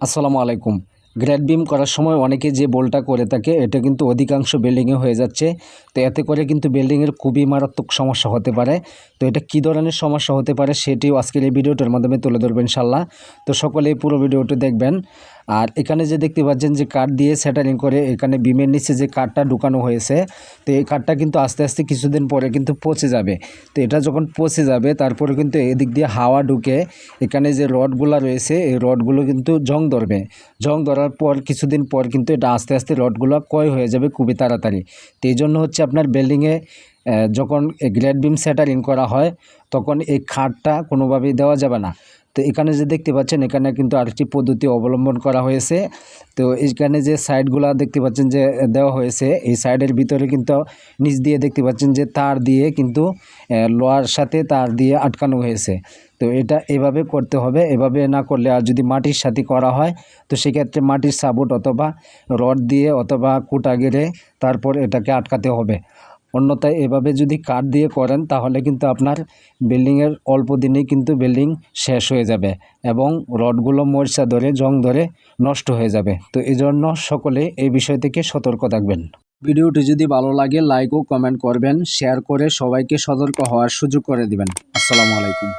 আসসালামু আলাইকুম। Grade beam করার সময় অনেকে যে বোলটা করে থাকে, এটা কিন্তু অধিকাংশ বিল্ডিংয়ে হয়ে যাচ্ছে। তো এতে করে কিন্তু বিল্ডিংয়ের খুবই মারাত্মক সমস্যা হতে পারে। তো এটা কী ধরনের সমস্যা হতে পারে সেটিও আজকের এই ভিডিওটার মাধ্যমে তুলে ধরবেন ইনশাল্লাহ তো সকলে পুরো ভিডিওটি দেখবেন। আর এখানে যে দেখতে পাচ্ছেন যে কাঠ দিয়ে সেটারিং করে এখানে বিমের নিচে যে কাঠটা ঢুকানো হয়েছে, তো এই কাঠটা কিন্তু আস্তে আস্তে কিছুদিন পরে কিন্তু পচে যাবে। তো এটা যখন পচে যাবে, তারপরে কিন্তু এদিক দিয়ে হাওয়া ঢুকে এখানে যে রডগুলো রয়েছে, এই রডগুলো কিন্তু জং ধরবে। জং ধরার পর কিছুদিন পর কিন্তু এটা আস্তে আস্তে রডগুলো ক্ষয় হয়ে যাবে খুবই তাড়াতাড়ি। তো এই জন্য হচ্ছে আপনার বিল্ডিংয়ে যখন গ্রেড বিম সেটারিং করা হয়, তখন এই খাটটা কোনোভাবেই দেওয়া যাবে না। তো এখানে যে দেখতে পাচ্ছেন, এখানে কিন্তু আরেকটি পদ্ধতি অবলম্বন করা হয়েছে। তো এখানে যে সাইডগুলো দেখতে পাচ্ছেন যে দেওয়া হয়েছে, এই সাইডের ভিতরে কিন্তু নিচ দিয়ে দেখতে পাচ্ছেন যে, তার দিয়ে কিন্তু লোয়ার সাথে তার দিয়ে আটকানো হয়েছে। তো এটা এভাবে করতে হবে, এভাবে না করলে আর যদি মাটির সাথে করা হয়, তো সেক্ষেত্রে মাটির সাবুট অথবা রড দিয়ে অথবা কুটা গেড়ে তারপর এটাকে আটকাতে হবে। অন্যথায় এভাবে যদি কাঠ দিয়ে করেন, তাহলে কিন্তু আপনার বিল্ডিংয়ের অল্প দিনেই কিন্তু বিল্ডিং শেষ হয়ে যাবে এবং রডগুলো মরচা ধরে, জং ধরে নষ্ট হয়ে যাবে। তো এই জন্য সকলে এই বিষয় থেকে সতর্ক থাকবেন। ভিডিওটি যদি ভালো লাগে, লাইক ও কমেন্ট করবেন। শেয়ার করে সবাইকে সতর্ক হওয়ার সুযোগ করে দিবেন। আসসালামু আলাইকুম।